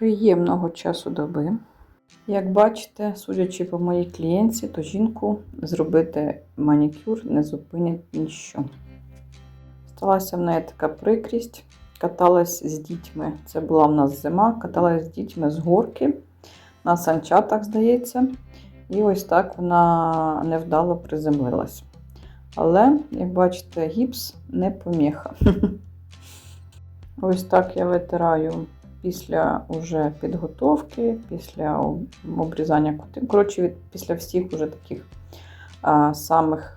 приємного часу доби. Як бачите, судячи по моїй клієнтці, то жінку зробити манікюр не зупинить ніщо. Сталася в неї така прикрість. Каталась з дітьми. Це була в нас зима, каталась з дітьми з горки на санчатах, здається. І ось так вона невдало приземлилась. Але, як бачите, гіпс не поміха. Ось так я витираю після уже підготовки, після обрізання кутин. Коротше, від, після всіх уже таких а, самих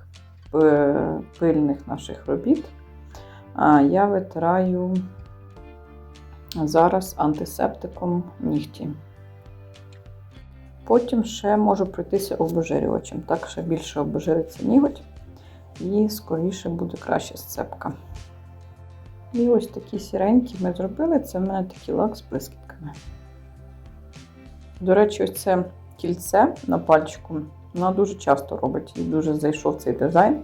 пильних наших робіт. А, я витираю зараз антисептиком нігті. Потім ще можу пройтися обезжирювачем. Так ще більше обезжириться ніготь і скоріше буде краще сцепка. І ось такі сіренькі ми зробили. Це в мене такий лак з блискітками. До речі, ось це кільце на пальчику. Вона дуже часто робить. Їй дуже зайшов цей дизайн.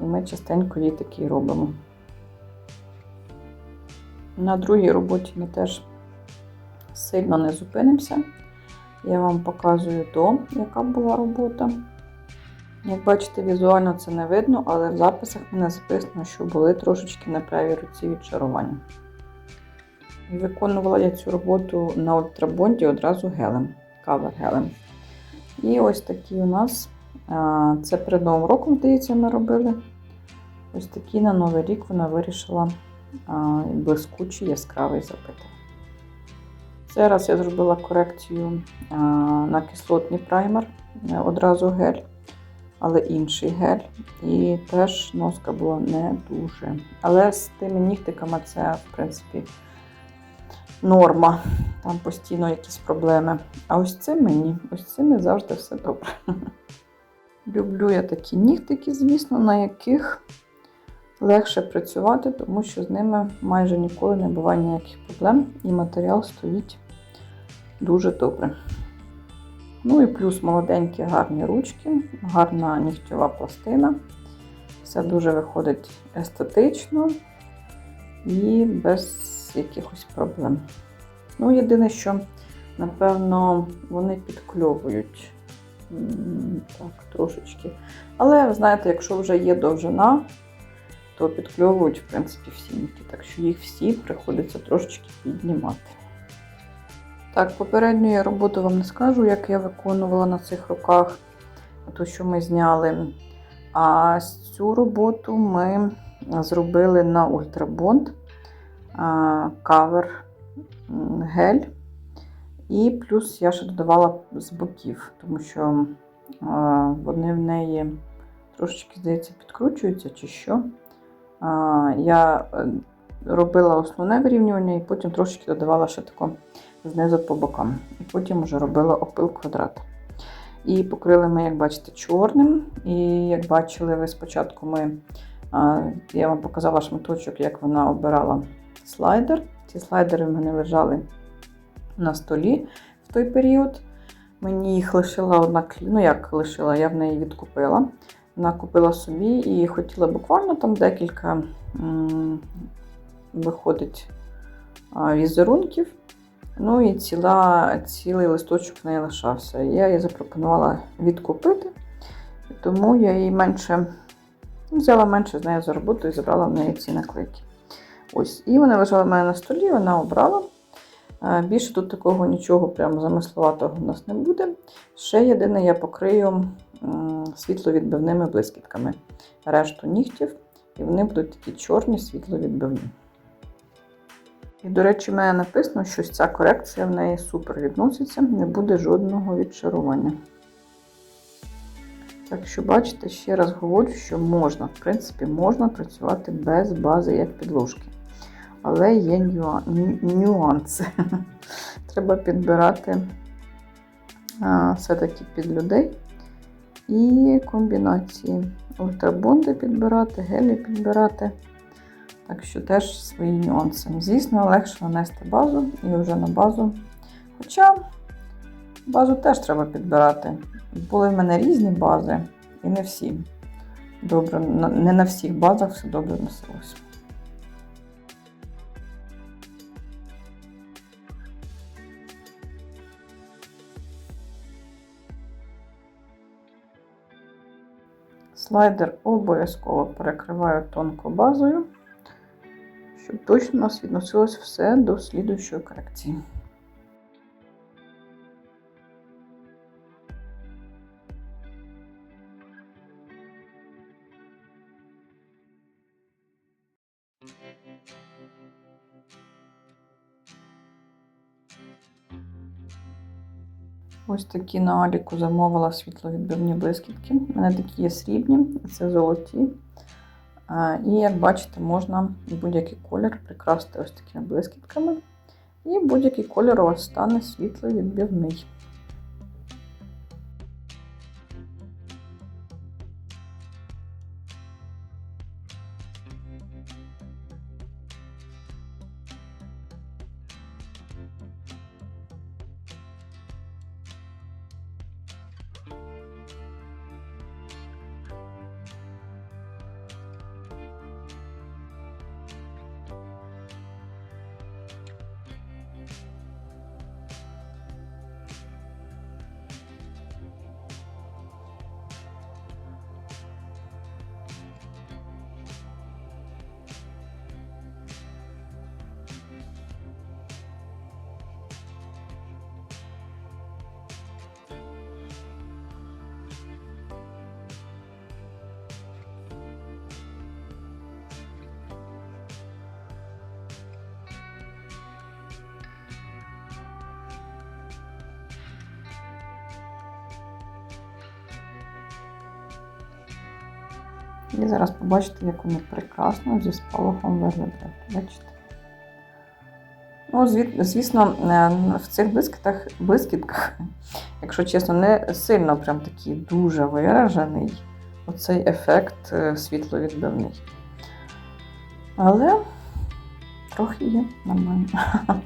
І ми частенько їй такий робимо. На другій роботі ми теж сильно не зупинимося. Я вам показую до, яка була робота. Як бачите, візуально це не видно, але в записах мене записано, що були трошечки на правій руці відчарування. Виконувала я цю роботу на ультрабонді одразу гелем, кавер гелем. І ось такі у нас, це перед Новим роком, здається, ми робили. Ось такий на Новий рік вона вирішила блискучий яскравий запити. Зараз я зробила корекцію на кислотний праймер, одразу гель, але інший гель. І теж носка була не дуже. Але з тими нігтиками це, в принципі, норма. Там постійно якісь проблеми. А ось цими ні. Ось цими завжди все добре. Люблю я такі нігтики, звісно, на яких легше працювати, тому що з ними майже ніколи не буває ніяких проблем, і матеріал стоїть дуже добре. Ну і плюс молоденькі гарні ручки, гарна нігтєва пластина. Все дуже виходить естетично і без якихось проблем. Ну, єдине, що, напевно, вони підкльовують так, трошечки. Але, знаєте, якщо вже є довжина, то підкльовують, в принципі, всі нігті. Так що їх всі приходиться трошечки піднімати. Так, попередню я роботу вам не скажу, як я виконувала на цих руках, то, що ми зняли. А цю роботу ми зробили на Ультрабонд кавер гель. І плюс я ще додавала з боків, тому що вони в неї трошечки, здається, підкручуються чи що. Я робила основне вирівнювання і потім трошечки додавала ще тако знизу по бокам. І потім вже робила опил квадрат. І покрили ми, як бачите, чорним. І як бачили, ви спочатку ми, я вам показала шматочок, як вона обирала слайдер. Ці слайдери в мене лежали на столі в той період. Мені їх лишила одна ну як лишила, я в неї відкупила. Вона купила собі і хотіла буквально там декілька м виходить візерунків. Ну і ціла, цілий листочок в неї лишався. Я їй запропонувала відкупити, тому я їй менше взяла менше з нею за роботу і забрала в неї ці наклейки. Ось, І вони лежали в мене на столі, вона обрала. Більше тут такого нічого прямо замисловатого у нас не буде. Ще єдине, я покрию світловідбивними блискітками решту нігтів, і вони будуть такі чорні світловідбивні. І, до речі, в мене написано, що ця корекція в неї супер відноситься, не буде жодного відшарування. Так що, бачите, ще раз говорю, що можна, в принципі, можна працювати без бази як підложки. Але є нюанси. Треба підбирати все-таки під людей. І комбінації ультрабонди підбирати, гелі підбирати. Так що теж свої нюанси. Ну, звісно, легше нанести базу і вже на базу. Хоча базу теж треба підбирати. Були в мене різні бази, і не всі. Добре, не на всіх базах все добре носилося. Слайдер обов'язково перекриваю тонко базою щоб точно у нас відносилось все до слідуючої корекції. Ось такі на Аліку замовила світловідбивні блискітки. У мене такі є срібні, це золоті. І як бачите, можна будь-який колір прикрасити ось такими блискітками. І будь-який колір у вас стане світловідбивний. І зараз побачите, як вони прекрасно зі спалахом виглядають. Бачите? Ну, звісно, е, в цих блискітах, блискітках, якщо чесно, не сильно прям такий дуже виражений оцей ефект е, світловідбивний. Але трохи є нормально.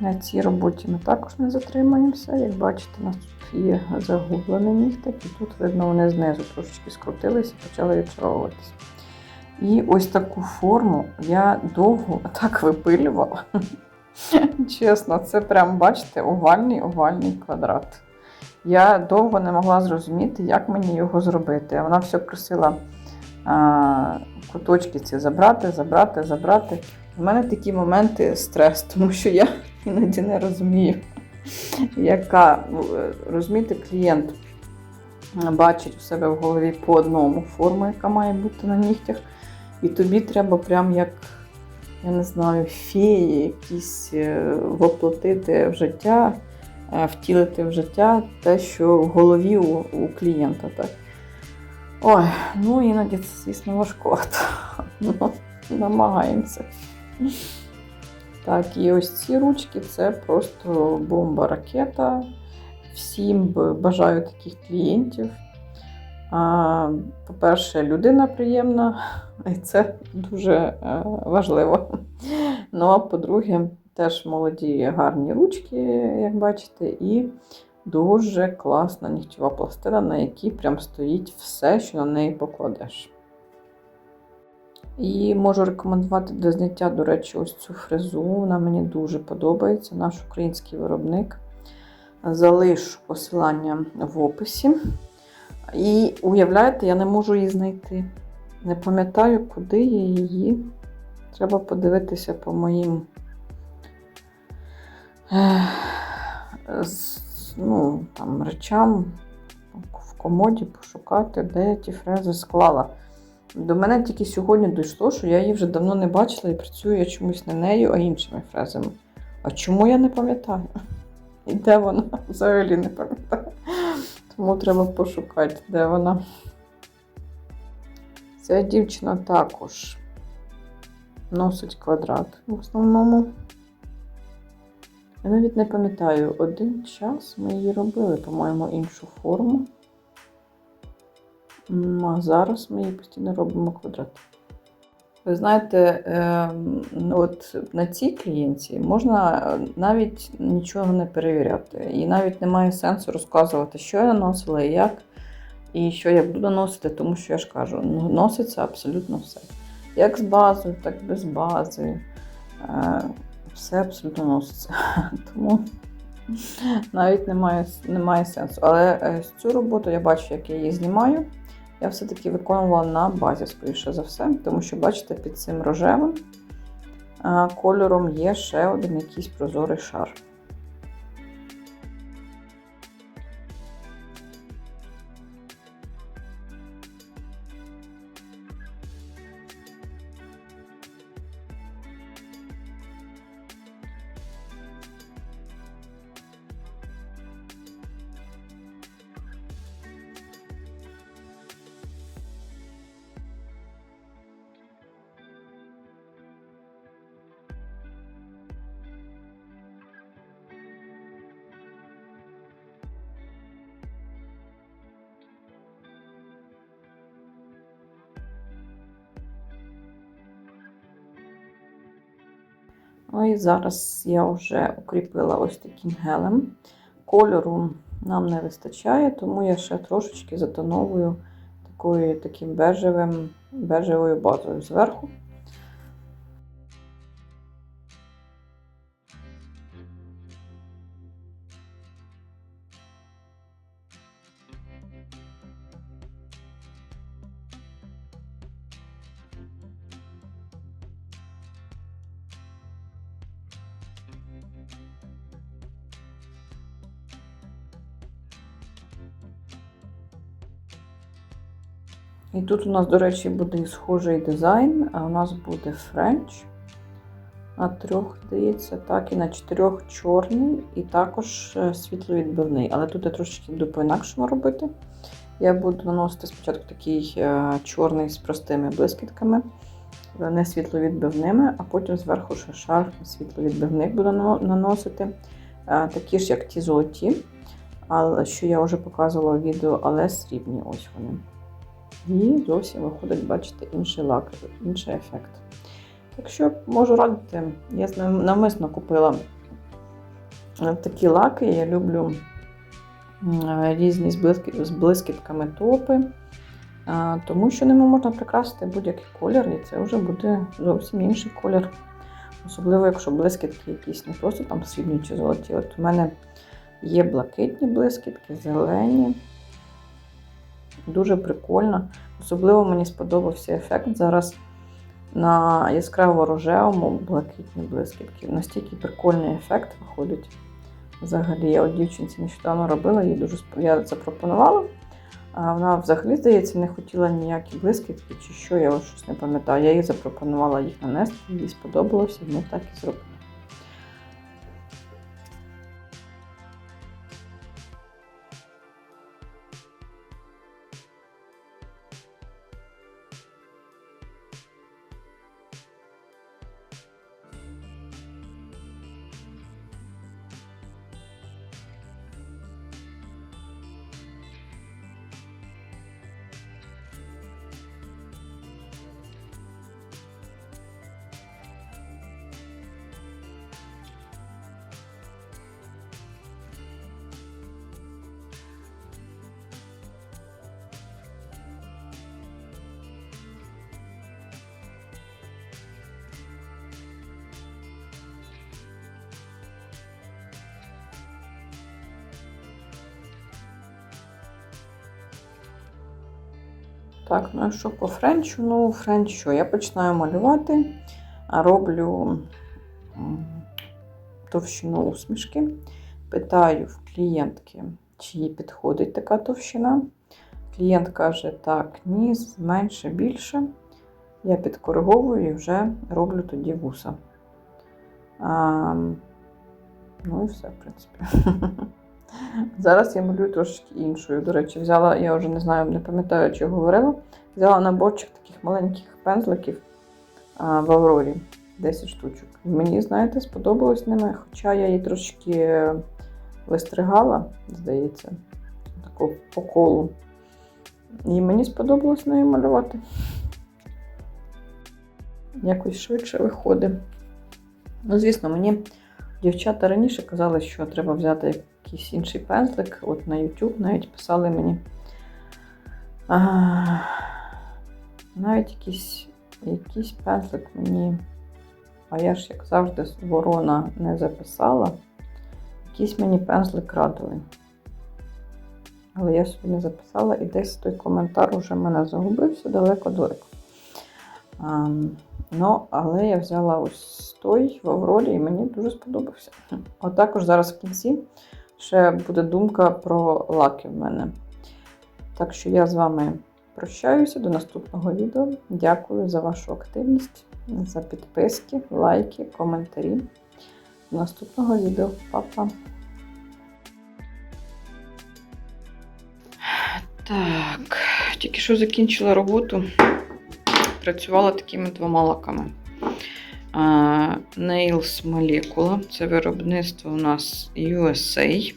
На цій роботі ми також не затримаємося. Як бачите, у нас тут є загублений нігтик, і тут, видно, вони знизу трошечки скрутилися і почали відшаровуватися. І ось таку форму я довго так випилювала. Чесно, це прям, бачите, овальний овальний квадрат. Я довго не могла зрозуміти, як мені його зробити. Вона все просила а, куточки ці забрати, забрати, забрати. У мене такі моменти стрес, тому що я іноді не розумію, яка е, розумієте, клієнт бачить у себе в голові по одному форму, яка має бути на нігтях. І тобі треба прям як, я не знаю, феї якісь е, воплотити в життя, е, втілити в життя те, що в голові у, у клієнта. Так. Ой, ну іноді це, звісно, важкувато. Ну, намагаємося. Так, і ось ці ручки це просто бомба-ракета. Всім бажаю таких клієнтів. По-перше, людина приємна, і це дуже е, важливо. Ну, а по-друге, теж молоді гарні ручки, як бачите, і дуже класна нігтєва пластина, на якій прям стоїть все, що на неї покладеш. І можу рекомендувати для зняття, до речі, ось цю фрезу. Вона мені дуже подобається. Наш український виробник. Залишу посилання в описі. І уявляєте, я не можу її знайти. Не пам'ятаю, куди я її. Треба подивитися по моїм ну, там, речам в комоді пошукати, де я ті фрези склала. До мене тільки сьогодні дійшло, що я її вже давно не бачила і працюю я чомусь не нею, а іншими фрезами. А чому я не пам'ятаю? І де вона? Взагалі не пам'ятаю. Тому треба пошукати, де вона. Ця дівчина також носить квадрат в основному. Я навіть не пам'ятаю, один час ми її робили, по-моєму, іншу форму. А зараз ми її постійно робимо квадрат. Ви знаєте, ем, от на цій клієнті можна е, навіть нічого не перевіряти. І навіть немає сенсу розказувати, що я наносила і як, і що я буду носити, тому що я ж кажу, ну, носиться абсолютно все. Як з базою, так і без бази. Е, Все абсолютно носиться. Тому навіть немає, немає сенсу. Але е, цю роботу я бачу, як я її знімаю. Я все-таки виконувала на базі, скоріше за все, тому що, бачите, під цим рожевим кольором є ще один якийсь прозорий шар. Ну і зараз я вже укріпила ось таким гелем. Кольору нам не вистачає, тому я ще трошечки затоновую такою, таким бежевим, бежевою базою зверху. І тут у нас, до речі, буде схожий дизайн, а у нас буде френч. На трьох, здається, так, і на чотирьох чорний, і також е, світловідбивний. Але тут я трошечки буду по-інакшому робити. Я буду наносити спочатку такий е, чорний з простими блискітками, е, не світловідбивними, а потім зверху ще шар світловідбивних буду наносити. Такі ж, як ті золоті, що я вже показувала в відео, але срібні ось вони. І зовсім виходить, бачите, інший лак, інший ефект. Так що можу радити, я навмисно купила е, такі лаки, я люблю різні з блискітками топи, тому що ними можна прикрасити будь-який колір, і це вже буде зовсім інший колір. Особливо, якщо блискітки якісь не просто там срібні чи золоті. От у мене є блакитні блискітки, зелені. Дуже прикольно. Особливо мені сподобався ефект зараз на яскраво рожевому блакитні блискітки. Настільки прикольний ефект виходить. Взагалі, я от дівчинці нещодавно робила, їй дуже я запропонувала. А вона взагалі, здається, не хотіла ніякі блискітки чи що, я ось щось не пам'ятаю. Я їй запропонувала їх нанести, їй сподобалося, і ми так і зробили. Так, ну що по френчу? Ну, френч що? Я починаю малювати, роблю товщину усмішки. Питаю в клієнтки, чи їй підходить така товщина. Клієнт каже, так, ні, менше, більше. Я підкориговую і вже роблю тоді вуса. А, Ну і все, в принципі. Зараз я малюю трошки іншою. До речі, взяла, я вже не знаю, не пам'ятаю, чи говорила. Взяла наборчик таких маленьких пензликів а, в Аврорі 10 штучок. Мені, знаєте, сподобалось ними, хоча я її трошки вистригала, здається, таку по колу. І мені сподобалось нею малювати. Якось швидше виходить. Ну, звісно, мені дівчата раніше казали, що треба взяти якийсь інший пензлик. От на YouTube навіть писали мені. А, навіть якийсь якийсь пензлик мені, а я ж, як завжди, ворона не записала. Якийсь мені пензлик радили. але я собі не записала і десь той коментар уже мене загубився далеко-далеко. Ну, але я взяла ось той в Аврорі і мені дуже сподобався. От також зараз в кінці ще буде думка про лаки в мене. Так що я з вами прощаюся до наступного відео. Дякую за вашу активність, за підписки, лайки, коментарі. До наступного відео. Па-па! Так, тільки що закінчила роботу. Працювала такими двома лаками. Nails Molecula. Це виробництво у нас USA.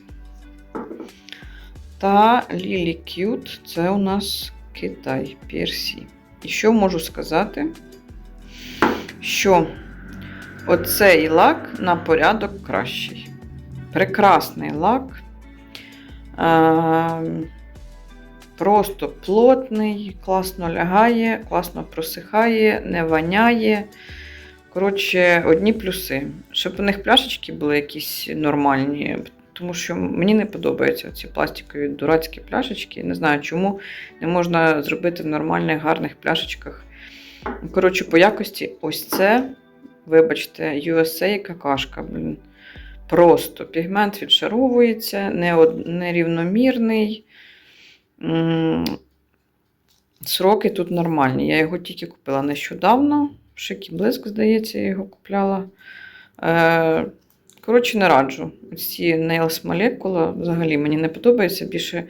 Та Lily Cute це у нас Китай, PRC. І що можу сказати? Що оцей лак на порядок кращий. Прекрасний лак. Просто плотний, класно лягає, класно просихає, не воняє. Коротше, одні плюси. Щоб у них пляшечки були якісь нормальні, тому що мені не подобаються ці пластикові дурацькі пляшечки. Не знаю, чому не можна зробити в нормальних гарних пляшечках. Коротше, по якості, ось це, вибачте, USA какашка. Блін. Просто пігмент відшаровується, нерівномірний. Сроки тут нормальні. Я його тільки купила нещодавно. Шик і блиск, здається, я його купляла. Е, коротше, не раджу. Ці Nails Molecula взагалі мені не подобається більше.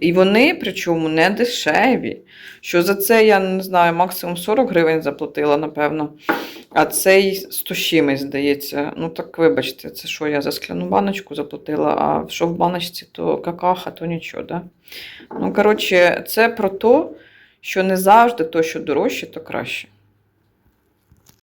І вони, причому, не дешеві. Що за це я не знаю, максимум 40 гривень заплатила, напевно. А цей 100 з чимось, здається. Ну так вибачте, це що я за скляну баночку заплатила, а що в баночці, то какаха, то нічого. Да? Ну, коротше, це про те, що не завжди то, що дорожче, то краще.